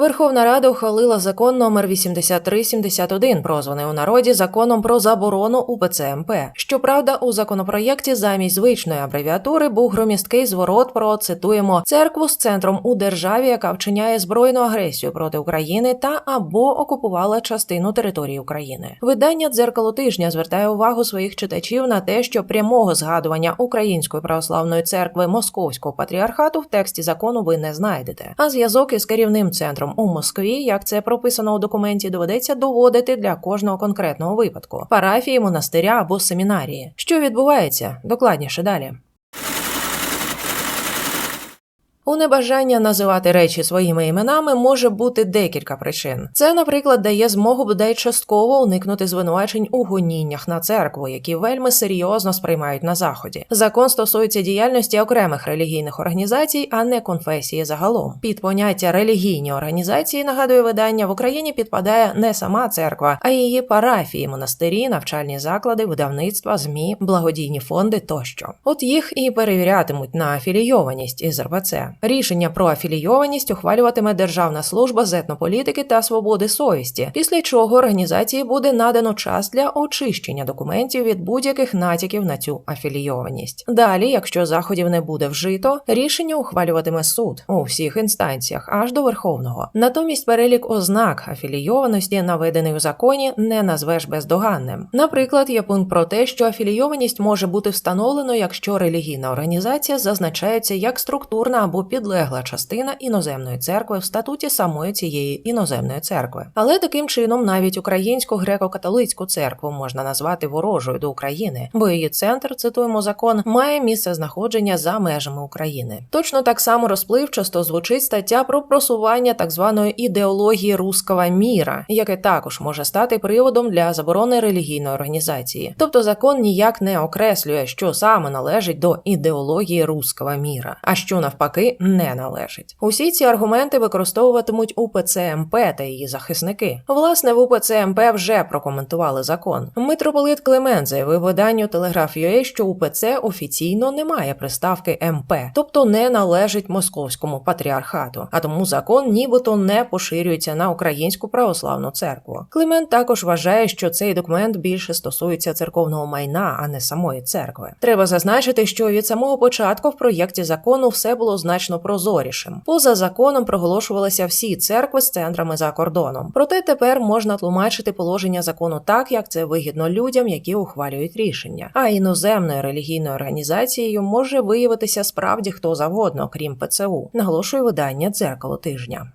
Верховна Рада ухвалила закон номер 8371, прозваний у народі законом про заборону УПЦ МП. Щоправда, у законопроєкті замість звичної абревіатури був громісткий зворот про цитуємо церкву з центром у державі, яка вчиняє збройну агресію проти України та або окупувала частину території України. Видання дзеркало тижня звертає увагу своїх читачів на те, що прямого згадування Української православної церкви Московського патріархату в тексті закону ви не знайдете. А зв'язок із керівним центром у Москві, як це прописано у документі, доведеться доводити для кожного конкретного випадку парафії, монастиря або семінарії. Що відбувається? Докладніше далі. У небажання називати речі своїми іменами може бути декілька причин. Це, наприклад, дає змогу бодай частково уникнути звинувачень у гоніннях на церкву, які вельми серйозно сприймають на заході. Закон стосується діяльності окремих релігійних організацій, а не конфесії загалом. Під поняття релігійні організації нагадує видання в Україні підпадає не сама церква, а її парафії, монастирі, навчальні заклади, видавництва, змі, благодійні фонди тощо. От їх і перевірятимуть на афілійованість із РПЦ. Рішення про афілійованість ухвалюватиме Державна служба з етнополітики та свободи совісті, після чого організації буде надано час для очищення документів від будь-яких натяків на цю афілійованість. Далі, якщо заходів не буде вжито, рішення ухвалюватиме суд у всіх інстанціях аж до Верховного. Натомість перелік ознак афілійованості, наведений у законі, не назвеш бездоганним. Наприклад, є пункт про те, що афілійованість може бути встановлено, якщо релігійна організація зазначається як структурна або підлегла частина іноземної церкви в статуті самої цієї іноземної церкви. Але таким чином навіть українську греко-католицьку церкву можна назвати ворожою до України, бо її центр, цитуємо закон, має місце знаходження за межами України. Точно так само розпливчасто звучить стаття про просування так званої ідеології руского міра, яке також може стати приводом для заборони релігійної організації. Тобто закон ніяк не окреслює, що саме належить до ідеології руского міра, а що навпаки не належить. Усі ці аргументи використовуватимуть УПЦ МП та її захисники. Власне, в УПЦ МП вже прокоментували закон. Митрополит Климент заявив виданню Телеграф.ua, що УПЦ офіційно не має приставки МП, тобто не належить московському патріархату, а тому закон нібито не поширюється на українську православну церкву. Климент також вважає, що цей документ більше стосується церковного майна, а не самої церкви. Треба зазначити, що від самого початку в проєкті закону все було значно прозорішим. Поза законом проголошувалися всі церкви з центрами за кордоном. Проте тепер можна тлумачити положення закону так, як це вигідно людям, які ухвалюють рішення. А іноземною релігійною організацією може виявитися справді хто завгодно, крім ПЦУ, наголошує видання дзеркало тижня.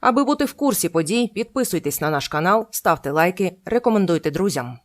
Аби бути в курсі подій, підписуйтесь на наш канал, ставте лайки, рекомендуйте друзям.